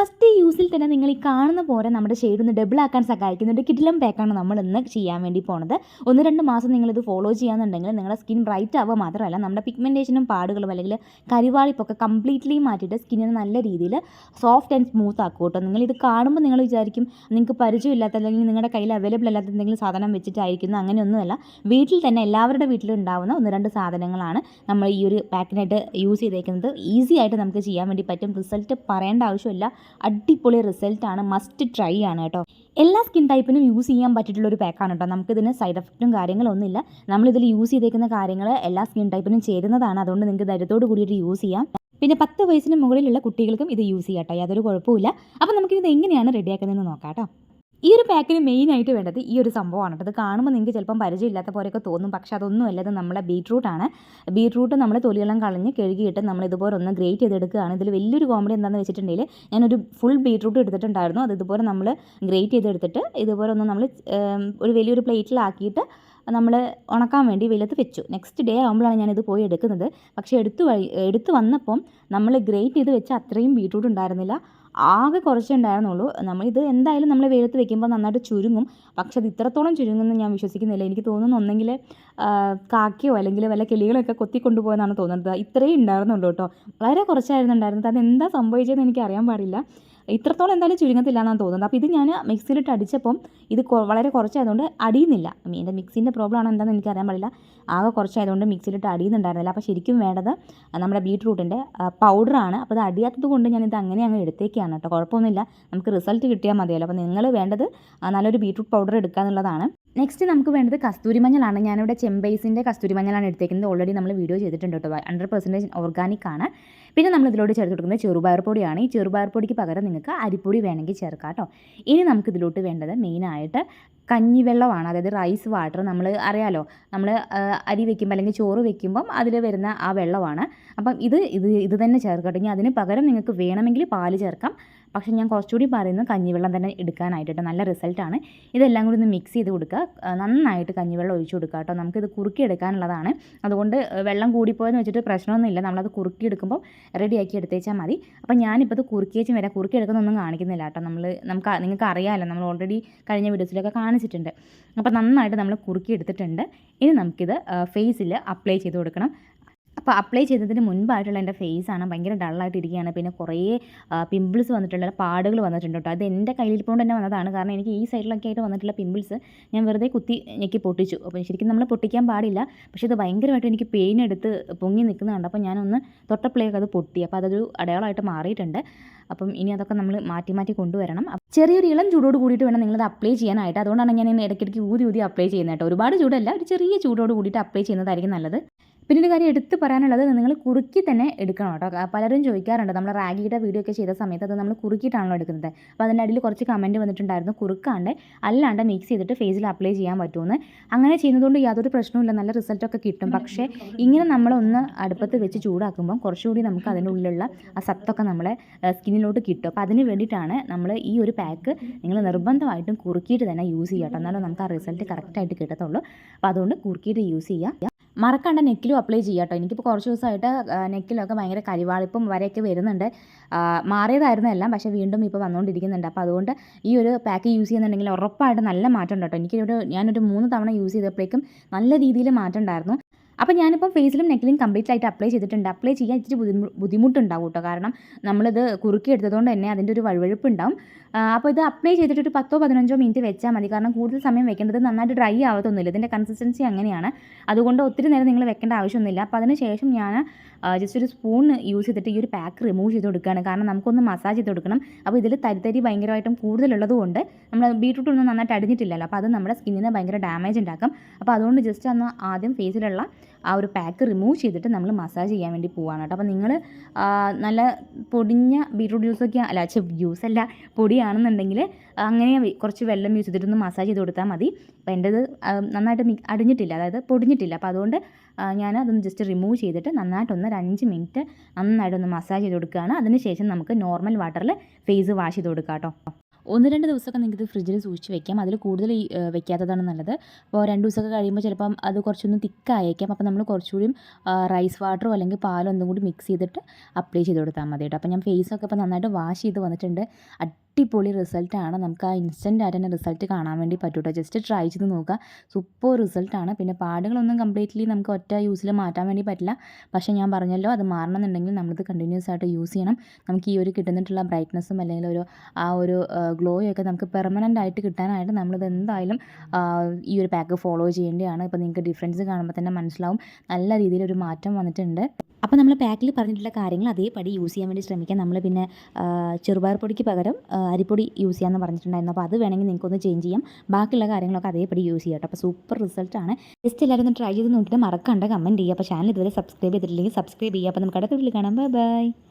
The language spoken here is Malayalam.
ഫസ്റ്റ് യൂസിൽ തന്നെ നിങ്ങൾ ഈ കാണുന്ന പോലെ നമ്മുടെ ഷെയ്ഡ് ഒന്ന് ഡബിൾ ആക്കാൻ സഹായിക്കുന്നുണ്ട് കിഡിലം പാക്കാണ് നമ്മൾ ഇന്ന് ചെയ്യാൻ വേണ്ടി പോണത്. ഒന്ന് രണ്ട് മാസം നിങ്ങളിത് ഫോളോ ചെയ്യാന്നുണ്ടെങ്കിൽ നിങ്ങളുടെ സ്കിൻ ബ്രൈറ്റ് ആവുക മാത്രമല്ല നമ്മുടെ പിഗ്മെന്റേഷനും പാടുകളും അല്ലെങ്കിൽ കരിവാളിപ്പൊക്കെ കംപ്ലീറ്റ്ലി മാറ്റിയിട്ട് സ്കിന്നിന് നല്ല രീതിയിൽ സോഫ്റ്റ് ആൻഡ് സ്മൂത്ത് ആക്കും കേട്ടോ. ഇത് കാണുമ്പോൾ നിങ്ങൾ വിചാരിക്കും നിങ്ങൾക്ക് പരിചയമില്ലാത്ത അല്ലെങ്കിൽ നിങ്ങളുടെ കയ്യിൽ അവൈലബിൾ അല്ലാത്ത എന്തെങ്കിലും സാധനം വെച്ചിട്ടായിരിക്കുന്നു. അങ്ങനെയൊന്നുമല്ല. വീട്ടിൽ തന്നെ എല്ലാവരുടെ വീട്ടിലും ഉണ്ടാവുന്ന ഒന്ന് രണ്ട് സാധനങ്ങളാണ് നമ്മൾ ഈ ഒരു പാക്കിനായിട്ട് യൂസ് ചെയ്തേക്കുന്നത്. ഈസി ആയിട്ട് നമുക്ക് ചെയ്യാൻ വേണ്ടി പറ്റും. റിസൾട്ട് പറയേണ്ട ആവശ്യമില്ല. അടിപൊളി റിസൾട്ടാണ് മസ്റ്റ് ട്രൈ ആണ് കേട്ടോ. എല്ലാ സ്കിൻ ടൈപ്പിനും യൂസ് ചെയ്യാൻ പറ്റിയിട്ടുള്ള ഒരു പാക്കാണ് കേട്ടോ. നമുക്കിതിന് സൈഡ് എഫക്റ്റും കാര്യങ്ങളൊന്നുമില്ല നമ്മളിതിൽ യൂസ് ചെയ്തേക്കുന്ന കാര്യങ്ങൾ എല്ലാ സ്കിൻ ടൈപ്പിനും ചേരുന്നതാണ്. അതുകൊണ്ട് നിങ്ങൾക്ക് ധൈര്യത്തോട് കൂടിയിട്ട് യൂസ് ചെയ്യാം. പിന്നെ പത്ത് വയസ്സിന് മുകളിലുള്ള കുട്ടികൾക്കും ഇത് യൂസ് ചെയ്യാം കേട്ടോ. യാതൊരു കുഴപ്പമില്ല അപ്പോൾ നമുക്കിത് എങ്ങനെയാണ് റെഡിയാക്കുന്നതെന്ന് നോക്കാം കേട്ടോ. ഈ ഒരു പാക്കിന് മെയിനായിട്ട് വേണ്ടത് ഈ ഒരു സംഭവമാണ് കേട്ടോ. കാണുമ്പോൾ നിങ്ങൾക്ക് ചിലപ്പം പരിചയമില്ലാത്ത പോലെയൊക്കെ തോന്നും. പക്ഷേ അതൊന്നുമല്ല ഇത് നമ്മളെ ബീട്രൂട്ടാണ് ബീട്രൂട്ട് നമ്മൾ തൊലിയെല്ലാം കളഞ്ഞ് കഴുകിയിട്ട് നമ്മൾ ഇതുപോലെ ഒന്ന് ഗ്രേറ്റ് ചെയ്തെടുക്കുകയാണ്. ഇതിൽ വലിയൊരു കോമഡി എന്താണെന്ന് വെച്ചിട്ടുണ്ടെങ്കിൽ ഞാനൊരു ഫുൾ ബീട്രൂട്ട് എടുത്തിട്ടുണ്ടായിരുന്നു. അത് ഇതുപോലെ നമ്മൾ ഗ്രേറ്റ് ചെയ്തെടുത്തിട്ട് ഇതുപോലെ ഒന്ന് നമ്മൾ ഒരു വലിയൊരു പ്ലേറ്റിലാക്കിയിട്ട് നമ്മൾ ഉണക്കാൻ വേണ്ടി വെയിലത്ത് വെച്ചു. നെക്സ്റ്റ് ഡേ ആകുമ്പോഴാണ് ഞാനിത് പോയി എടുക്കുന്നത്. പക്ഷേ എടുത്തു എടുത്തു വന്നപ്പം നമ്മൾ ഗ്രേറ്റ് ചെയ്ത് വെച്ച അത്രയും ബീട്രൂട്ട് ഉണ്ടായിരുന്നില്ല. ആകെ കുറച്ചുണ്ടായിരുന്നുള്ളൂ. നമ്മളിത് എന്തായാലും നമ്മൾ വെയിലത്ത് വെക്കുമ്പോൾ നന്നായിട്ട് ചുരുങ്ങും. പക്ഷെ അത് ഇത്രത്തോളം ചുരുങ്ങുമെന്ന് ഞാൻ വിശ്വസിക്കുന്നില്ല. എനിക്ക് തോന്നുന്നു ഒന്നെങ്കിൽ കാക്കയോ അല്ലെങ്കിൽ വല്ല കിളികളൊക്കെ കൊത്തിക്കൊണ്ടുപോയെന്നാണ് തോന്നുന്നത്. ഇത്രയും ഉണ്ടായിരുന്നുള്ളൂ കേട്ടോ. വളരെ കുറച്ചായിരുന്നു അത് എന്താ സംഭവിച്ചതെന്ന് എനിക്ക് അറിയാൻ പാടില്ല. ഇത്രത്തോളം എന്തായാലും ചുരുങ്ങത്തില്ല എന്നാണ് തോന്നുന്നത്. അപ്പോൾ ഇത് ഞാൻ മിക്സിയിലിട്ട് അടിച്ചപ്പം ഇത് വളരെ കുറച്ചായതുകൊണ്ട് അടിയുന്നില്ല. എന്റെ മിക്സിന്റെ പ്രോബ്ലം ആണോ എന്താണെന്ന് എനിക്ക് അറിയാൻ പാടില്ല. ആകെ കുറച്ചായതുകൊണ്ട് മിക്സിയിലിട്ട് അടിയുന്നുണ്ടായിരുന്നില്ല. അപ്പോൾ ശരിക്കും വേണ്ടത് നമ്മുടെ ബീട്രൂട്ടിന്റെ പൗഡറാണ്. അപ്പോൾ അത് അടിയാത്തത് കൊണ്ട് ഞാനിത് അങ്ങനെ അങ്ങ് എടുത്തേക്കാണ് കേട്ടോ. കുഴപ്പമൊന്നുമില്ല. നമുക്ക് റിസൾട്ട് കിട്ടിയാൽ മതിയല്ലോ. അപ്പോൾ നിങ്ങൾ വേണ്ടത് നല്ലൊരു ബീട്രൂട്ട് പൗഡർ എടുക്കുക എന്നുള്ളതാണ് നെക്സ്റ്റ് നമുക്ക് വേണ്ടത് കസ്തൂരി മഞ്ഞളാണ്. ഞാനിവിടെ ചെമ്പൈസിന്റെ കസ്തൂരി മഞ്ഞളാണ് എടുത്തേക്കുന്നത്. ഓൾറെഡി നമ്മൾ വീഡിയോ ചെയ്തിട്ടുണ്ട് കേട്ടോ. ഹൺഡ്രഡ് പെർസെന്റേജ് ഓർഗാനിക് ആണ്. പിന്നെ നമ്മൾ ഇതിലോട്ട് ചേർത്ത് കൊടുക്കുന്നത് ചെറുപയർ പൊടിയാണ്. ഈ ചെറുപയർ പൊടിക്ക് പകരം നിങ്ങൾക്ക് അരിപ്പൊടി വേണമെങ്കിൽ ചേർക്കാം കേട്ടോ. ഇനി നമുക്ക് ഇതിലോട്ട് വേണ്ടത് മെയിനായിട്ട് കഞ്ഞിവെള്ളമാണ്. അതായത് റൈസ് വാട്ടർ നമ്മൾ അറിയാലോ? നമ്മൾ അരി വെക്കുമ്പോൾ അല്ലെങ്കിൽ ചോറ് വെക്കുമ്പം അതിൽ വരുന്ന ആ വെള്ളമാണ്. അപ്പം ഇത് ഇത് ഇത് തന്നെ ചേർക്കട്ടെ. ഇനി അതിന് പകരം നിങ്ങൾക്ക് വേണമെങ്കിൽ പാൽ ചേർക്കാം. പക്ഷേ ഞാൻ കുറച്ചുകൂടി പറയുന്നത് കഞ്ഞിവെള്ളം തന്നെ എടുക്കാനായിട്ട് നല്ല റിസൾട്ടാണ് ഇതെല്ലാം കൂടി ഒന്ന് മിക്സ് ചെയ്ത് കൊടുക്കുക. നന്നായിട്ട് കഞ്ഞിവെള്ളം ഒഴിച്ചു കൊടുക്കുക കേട്ടോ. നമുക്കിത് കുറുക്കിയെടുക്കാനുള്ളതാണ്. അതുകൊണ്ട് വെള്ളം കൂടിപ്പോയെന്ന് വെച്ചിട്ട് പ്രശ്നമൊന്നുമില്ല. നമ്മളത് കുറുക്കിയെടുക്കുമ്പോൾ റെഡിയാക്കി എടുത്തേച്ചാൽ മതി. അപ്പം ഞാനിപ്പോൾ ഇത് കുറുക്കിയേച്ചും വരാം. കുറുക്കിയെടുക്കുന്നൊന്നും കാണിക്കുന്നില്ല കേട്ടോ. നമ്മൾ നമുക്ക് നിങ്ങൾക്ക് അറിയാമല്ലോ നമ്മൾ ഓൾറെഡി കഴിഞ്ഞ വീഡിയോസിലൊക്കെ കാണിച്ചിട്ടുണ്ട് അപ്പോൾ നന്നായിട്ട് നമ്മൾ കുറുക്കി എടുത്തിട്ടുണ്ട്. ഇനി നമുക്കിത് ഫേസിൽ അപ്ലൈ ചെയ്ത് കൊടുക്കണം. അപ്പോൾ അപ്ലൈ ചെയ്തതിന് മുൻപായിട്ടുള്ള എന്റെ ഫേസാണ് ഭയങ്കര ഡള്ളായിട്ട് ഇരിക്കുകയാണ് പിന്നെ കുറേ പിമ്പിൾസ് വന്നിട്ടുള്ള പാടുകൾ വന്നിട്ടുണ്ട് കേട്ടോ. അത് എന്റെ കയ്യിലിരിപ്പോണ്ട് തന്നെ വന്നതാണ്. കാരണം എനിക്ക് ഈ സൈഡിലൊക്കെ ആയിട്ട് വന്നിട്ടുള്ള പിമ്പിൾസ് ഞാൻ വെറുതെ കുത്തി ഞെക്കി പൊട്ടിച്ചു. അപ്പോൾ ശരിക്കും നമ്മൾ പൊട്ടിക്കാൻ പാടില്ല. പക്ഷെ ഇത് ഭയങ്കരമായിട്ട് എനിക്ക് പെയിൻ എടുത്ത് പൊങ്ങി നിൽക്കുന്നുണ്ട് അപ്പോൾ ഞാനൊന്ന് തൊട്ടപ്പോഴേക്ക് അത് പൊട്ടി. അപ്പോൾ അതൊരു അടയാളമായിട്ട് മാറിയിട്ടുണ്ട്. അപ്പം ഇനി അതൊക്കെ നമ്മൾ മാറ്റി മാറ്റി കൊണ്ടുവരണം. ചെറിയൊരു ഇളം ചൂടോട് കൂടിയിട്ട് വേണം നിങ്ങളത് അപ്ലൈ ചെയ്യാനായിട്ട്. അതുകൊണ്ടാണ് ഞാൻ ഇടയ്ക്കിടയ്ക്ക് ഊതി ഊതി അപ്ലൈ ചെയ്യുന്നത് കേട്ടോ. ഒരുപാട് ചൂടല്ല. ഒരു ചെറിയ ചൂടോട് കൂടിയിട്ട് അപ്ലൈ ചെയ്യുന്നതായിരിക്കും നല്ലത്. പിന്നെ ഒരു കാര്യം എടുത്ത് പറയാനുള്ളത് നിങ്ങൾ കുറുക്കി തന്നെ എടുക്കണം കേട്ടോ പലരും ചോദിക്കാറുണ്ട്. നമ്മൾ റാഗിയുടെ വീഡിയോ ഒക്കെ ചെയ്ത സമയത്ത് അത് നമ്മൾ കുറുക്കിയിട്ടാണല്ലോ എടുക്കുന്നത്. അപ്പോൾ അതിന്റെ അടിയിൽ കുറച്ച് കമന്റ് വന്നിട്ടുണ്ടായിരുന്നു. കുറുക്കാണ്ട് അല്ലാണ്ട് മിക്സ് ചെയ്തിട്ട് ഫേസിൽ അപ്ലൈ ചെയ്യാൻ പറ്റുമെന്ന് അങ്ങനെ ചെയ്യുന്നതുകൊണ്ട് യാതൊരു പ്രശ്നവുമില്ല. നല്ല റിസൾട്ടൊക്കെ കിട്ടും. പക്ഷേ ഇങ്ങനെ നമ്മളൊന്ന് അടുപ്പത്ത് വെച്ച് ചൂടാക്കുമ്പം കുറച്ചുകൂടി നമുക്ക് അതിന്റെ ഉള്ളിലുള്ള ആ സത്തൊക്കെ നമ്മളെ സ്കിന്നിലോട്ട് കിട്ടും. അപ്പോൾ അതിന് വേണ്ടിയിട്ടാണ് നമ്മൾ ഈ ഒരു പാക്ക് നിങ്ങൾ നിർബന്ധമായിട്ടും കുറുക്കിയിട്ട് തന്നെ യൂസ് ചെയ്യാം കേട്ടോ എന്നാലും നമുക്ക് ആ റിസൾട്ട് കറക്റ്റായിട്ട് കിട്ടത്തുള്ളൂ. അപ്പോൾ അതുകൊണ്ട് കുറുക്കിയിട്ട് യൂസ് ചെയ്യുക മറക്കണ്ട നെക്കിലും അപ്ലൈ ചെയ്യാം കേട്ടോ എനിക്കിപ്പോൾ കുറച്ച് ദിവസമായിട്ട് നെക്കിലൊക്കെ ഭയങ്കര കരിവാളിപ്പും വരെയൊക്കെ വരുന്നുണ്ട്. മാറിയതായിരുന്നല്ല പക്ഷേ വീണ്ടും ഇപ്പോൾ വന്നുകൊണ്ടിരിക്കുന്നുണ്ട് അപ്പോൾ അതുകൊണ്ട് ഈ ഒരു പാക്ക് യൂസ് ചെയ്യുന്നുണ്ടെങ്കിൽ ഉറപ്പായിട്ട് നല്ല മാറ്റം ഉണ്ട് കേട്ടോ എനിക്കൊരു ഞാനൊരു മൂന്ന് തവണ യൂസ് ചെയ്തപ്പോഴേക്കും നല്ല രീതിയിൽ മാറ്റം ഉണ്ടായിരുന്നു. അപ്പോൾ ഞാനിപ്പോൾ ഫേസിലും നെക്കിലും കംപ്ലീറ്റ് ആയിട്ട് അപ്ലൈ ചെയ്തിട്ടുണ്ട്. അപ്ലൈ ചെയ്യാൻ ഇച്ചിരി ബുദ്ധിമു- ബുദ്ധിമുട്ടുണ്ടാവും കേട്ടോ. കാരണം നമ്മളിത് കുറുക്കി എടുത്തതുകൊണ്ട് തന്നെ അതിന്റെ ഒരു വഴുവഴുപ്പ് ഉണ്ടാവും അപ്പോൾ ഇത് അപ്ലൈ ചെയ്തിട്ട് ഒരു പത്തോ പതിനഞ്ചോ മിനിറ്റ് വെച്ചാൽ മതി. കാരണം കൂടുതൽ സമയം വെക്കേണ്ടത് നന്നായിട്ട് ഡ്രൈ ആവത്തൊന്നുമില്ല. ഇതിന്റെ കൺസിസ്റ്റൻസി അങ്ങനെയാണ്. അതുകൊണ്ട് ഒത്തിരി നേരം നിങ്ങൾ വെക്കേണ്ട ആവശ്യമൊന്നുമില്ല. അപ്പോൾ അതിന് ശേഷം ഞാൻ ജസ്റ്റ് ഒരു സ്പൂൺ യൂസ് ചെയ്തിട്ട് ഈ ഒരു പാക്ക് റിമൂവ് ചെയ്ത് കൊടുക്കുകയാണ്. കാരണം നമുക്കൊന്ന് മസാജ് ചെയ്ത് കൊടുക്കണം. അപ്പോൾ ഇതിൽ തരിത്തരി ഭയങ്കരമായിട്ടും കൂടുതലുള്ളതുകൊണ്ട് നമ്മൾ ബീട്രൂട്ട് ഒന്നും നന്നായിട്ട് അടിഞ്ഞിട്ടില്ലല്ലോ. അപ്പോൾ അത് നമ്മുടെ സ്കിന്നിന് ഭയങ്കര ഡാമേജ് ഉണ്ടാക്കും. അപ്പോൾ അതുകൊണ്ട് ജസ്റ്റ് ഒന്ന് ആദ്യം ഫേസിലുള്ള ആ ഒരു പാക്ക് റിമൂവ് ചെയ്തിട്ട് നമ്മൾ മസാജ് ചെയ്യാൻ വേണ്ടി പോവാണ് കേട്ടോ. അപ്പോൾ നിങ്ങൾ നല്ല പൊടിഞ്ഞ ബീട്രൂട്ട് ജ്യൂസൊക്കെ അല്ല ജ്യൂസ് അല്ല പൊടിയാണെന്നുണ്ടെങ്കിൽ അങ്ങനെ കുറച്ച് വെള്ളം യൂസ് ചെയ്തിട്ടൊന്ന് മസാജ് ചെയ്ത് കൊടുത്താൽ മതി. അപ്പോൾ എന്റെത് നന്നായിട്ട് അടിഞ്ഞിട്ടില്ല. അതായത് പൊടിഞ്ഞിട്ടില്ല. അപ്പോൾ അതുകൊണ്ട് ഞാൻ അതൊന്ന് ജസ്റ്റ് റിമൂവ് ചെയ്തിട്ട് നന്നായിട്ടൊന്ന് ഒരു അഞ്ച് മിനിറ്റ് നന്നായിട്ടൊന്ന് മസാജ് ചെയ്ത് കൊടുക്കുകയാണ്. അതിന് ശേഷം നമുക്ക് നോർമൽ വാട്ടറിൽ ഫേസ് വാഷ് ചെയ്ത് കൊടുക്കാം കേട്ടോ. ഒന്ന് രണ്ട് ദിവസമൊക്കെ നിങ്ങൾക്ക് ഫ്രിഡ്ജിൽ സൂക്ഷിച്ച് വെക്കാം. അതിൽ കൂടുതൽ വെക്കാത്തതാണ് നല്ലത്. അപ്പോൾ രണ്ട് ദിവസമൊക്കെ കഴിയുമ്പോൾ ചിലപ്പം അത് കുറച്ചൊന്ന് തിക്കായേക്കാം. അപ്പോൾ നമ്മൾ കുറച്ചുകൂടിയും റൈസ് വാട്ടറോ അല്ലെങ്കിൽ പാലോ എന്തും കൂടി മിക്സ് ചെയ്തിട്ട് അപ്ലൈ ചെയ്ത് കൊടുത്താൽ മതി കേട്ടോ. അപ്പോൾ ഞാൻ ഫേസൊക്കെ ഇപ്പോൾ നന്നായിട്ട് വാഷ് ചെയ്ത് വന്നിട്ടുണ്ട്. അടിപൊളി റിസൾട്ടാണ്. നമുക്ക് ആ ഇൻസ്റ്റന്റ് ആയിട്ട് തന്നെ റിസൾട്ട് കാണാൻ വേണ്ടി പറ്റും കേട്ടോ. ജസ്റ്റ് ട്രൈ ചെയ്ത് നോക്കുക സൂപ്പർ റിസൾട്ടാണ്. പിന്നെ പാടുകളൊന്നും കംപ്ലീറ്റ്ലി നമുക്ക് ഒറ്റ യൂസിൽ മാറ്റാൻ വേണ്ടി പറ്റില്ല. പക്ഷേ ഞാൻ പറഞ്ഞല്ലോ അത് മാറണമെന്നുണ്ടെങ്കിൽ നമ്മളിത് കണ്ടിന്യൂസ് ആയിട്ട് യൂസ് ചെയ്യണം. നമുക്ക് ഈ ഒരു കിട്ടുന്നിട്ടുള്ള ബ്രൈറ്റ്നസ്സും അല്ലെങ്കിൽ ഒരു ആ ഒരു ഗ്ലോയൊക്കെ നമുക്ക് പെർമനന്റ് ആയിട്ട് കിട്ടാനായിട്ട് നമ്മളിത് എന്തായാലും ഈ ഒരു പാക്ക് ഫോളോ ചെയ്യേണ്ടതാണ് ഇപ്പോൾ നിങ്ങൾക്ക് ഡിഫറൻസ് കാണുമ്പോൾ തന്നെ മനസ്സിലാവും. നല്ല രീതിയിലൊരു മാറ്റം വന്നിട്ടുണ്ട്. അപ്പോൾ നമ്മൾ പാക്കിൽ പറഞ്ഞിട്ടുള്ള കാര്യങ്ങൾ അതേപടി യൂസ് ചെയ്യാൻ വേണ്ടി ശ്രമിക്കാം. നമ്മൾ പിന്നെ ചെറുപയർ പൊടിക്ക് പകരം അരിപ്പൊടി യൂസ് ചെയ്യാമെന്ന് പറഞ്ഞിട്ടുണ്ടായിരുന്നു. അപ്പോൾ അത് വേണമെങ്കിൽ നിങ്ങൾക്കൊന്ന് ചേഞ്ച് ചെയ്യാം. ബാക്കിയുള്ള കാര്യങ്ങളൊക്കെ അതേപടി യൂസ് ചെയ്യാം കേട്ടോ. അപ്പോൾ സൂപ്പർ റിസൾട്ടാണ് ജസ്റ്റ് എല്ലാവരും ഒന്ന് ട്രൈ ചെയ്ത് നോക്കിയിട്ട് മറക്കണ്ട കമന്റ് ചെയ്യുക. അപ്പോൾ ചാനൽ ഇതുവരെ സബ്സ്ക്രൈബ് ചെയ്തിട്ടില്ലെങ്കിൽ സബ്സ്ക്രൈബ് ചെയ്യുക. അപ്പോൾ നമുക്ക് അടുത്ത വീട്ടിൽ കാണാം. Bye bye